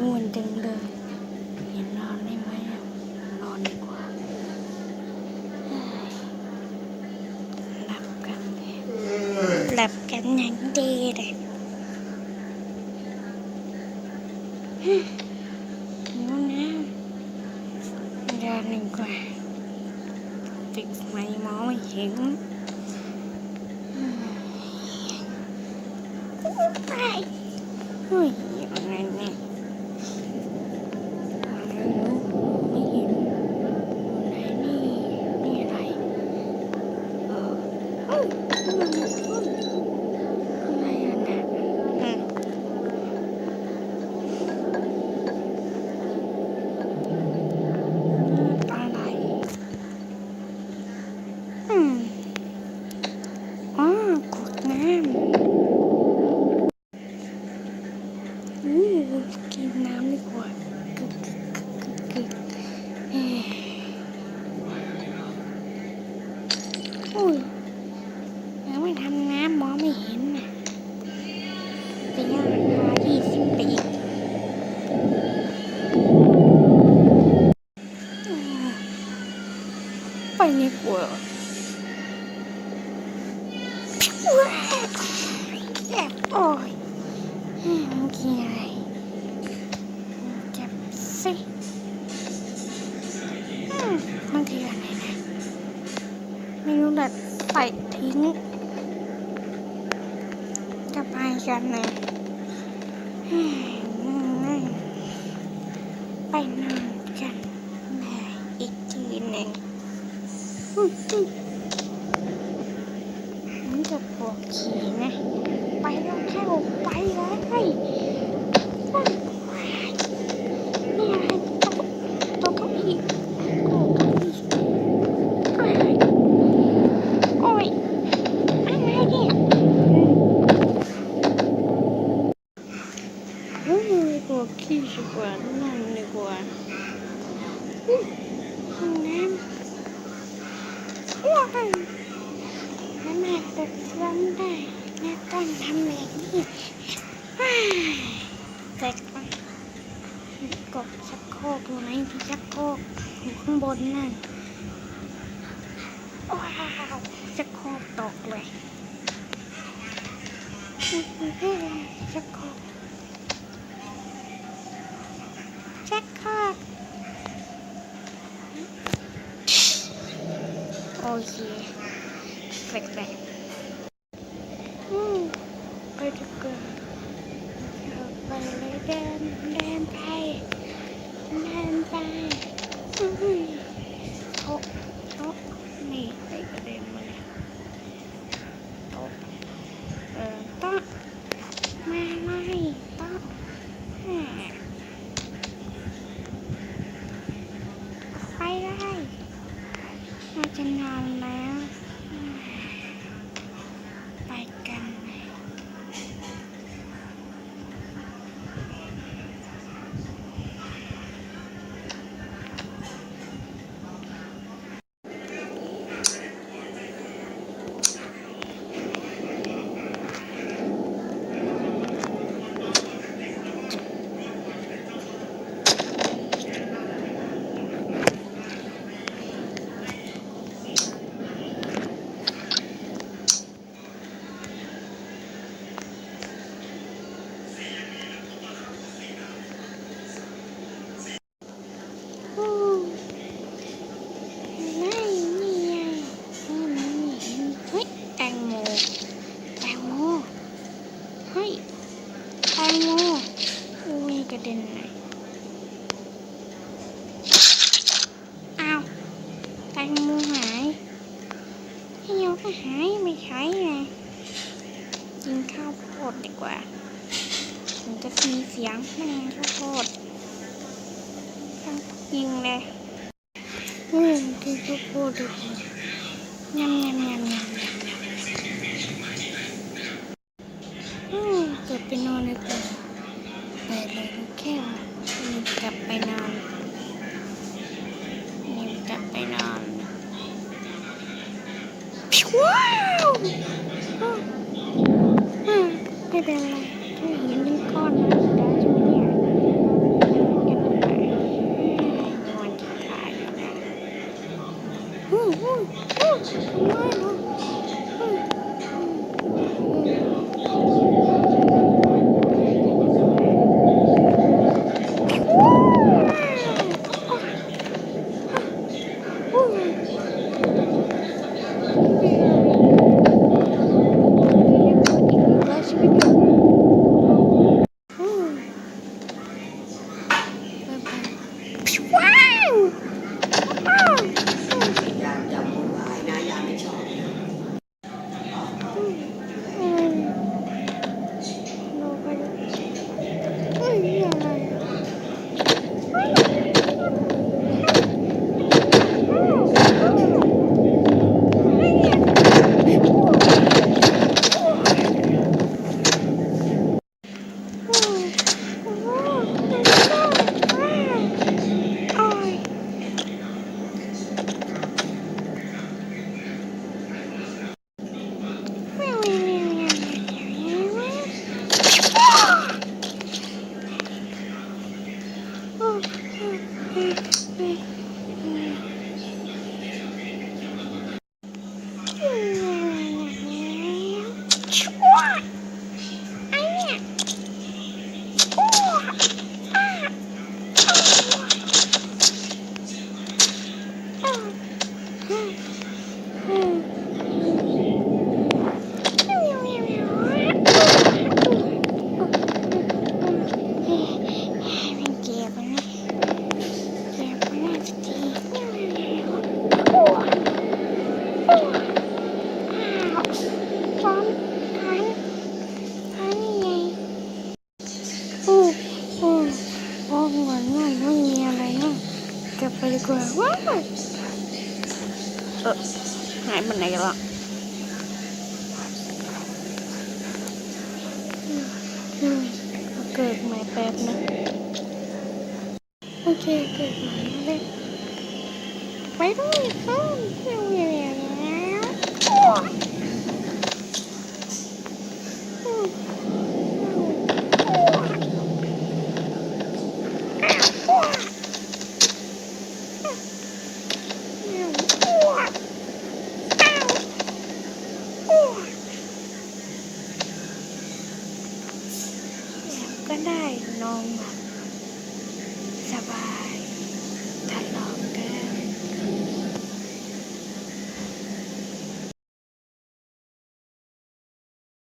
ง่วนจังเลยเห็นนอนได้ไหมอะนอนดีกว่าเฮ้ยหลับกันเลยหลับกันอย่างดีเลยฮึหิวน้ำรอหนึ่งกว่าปิดไมค์มองไม่เห็นอืมไปเฮ้ยยังไงเนี่ย อะไรรู้ไม่เห็นไหนนี่นี่อะไรเออเฮ้ยมันมันอะไรอะนะอืมอะไรอืมอ๋อกดน้ำอือ กินน้ำดีกว่ากึกกึกกึกกึกกึกเอ้ยอุ้ยยังไม่ทำน้ำมองไม่เห็นน่ะระยะเวลา20ปีอืมไปดีกว่าว้าวแอบโอ้ยเฮ้ยเมื่อกี้อะไร สิมันคืออะไรนะไม่รู้แต่ไปทิ้ง จะไปกันนะเฮ้ยนั่งไปนอนกันเลยอีกทีหนึ่งอุ๊ยอุ๊ยมันจะปวดขี่นะ ไปแล้วแค่ไปเลยว้ายนี่อะไรโต๊ะโต๊ะเก้าอี้โต๊ะเก้าอี้เอ้ยโอ้ยอะไรเนี่ย เฮ้ยปวขี้ดีกว่านั่งดีกว่าห้องน้ำว้ายทำไมเปิดเสียงได้แม่ต้องทำแบบนี้ว้ายเสร็จแล้วกดชักโครกอยู่ไหนที่ชักโครกอยู่ข้างบนนั่นว้าวชักโครกตกเลยชักโครกชักโครกโอ เคแปลกๆอืมไปดีกว่าเอาไปเลยเดินเดินไปเดินไปอุ้ยโต๊ะโต๊ะนี่ไปกระเด็นมาเลยโต๊ะเออโต๊ะมาเลยโต๊ะแหม่ไปเลยเราจะนอนแล้วไปกันเลย โอ้ไม่นี่ไงเออมันไม่เห็นเฮ้ยแตงโมแตงโมเฮ้ยแตงโมอุ้ยกระเด็นเลยอ้าวแตงโมหายพี่โยก็หายไม่ใช้ไงกินข้าวโพดดีกว่าถึงจะมีเสียงแม่ข้าวโพดยิงเลยอืมกินข้าวโพดดีกว่ายำยำยำยำยำอืม กลับไปนอนเลยค่ะไปเลยลูกแค่วนี่กลับไปนอนนี่กลับไปนอนว้าวอืมอืมไม่เป็นไรแค่เห็นเป็นก้อนนะ กว่าว้าวเออหายไปไหนละเกิดใหม่แป๊บนะ โอเค เกิดใหม่เลยไปด้วยครับเร็วๆแล้ว ก็ได้นอนหลับสบาย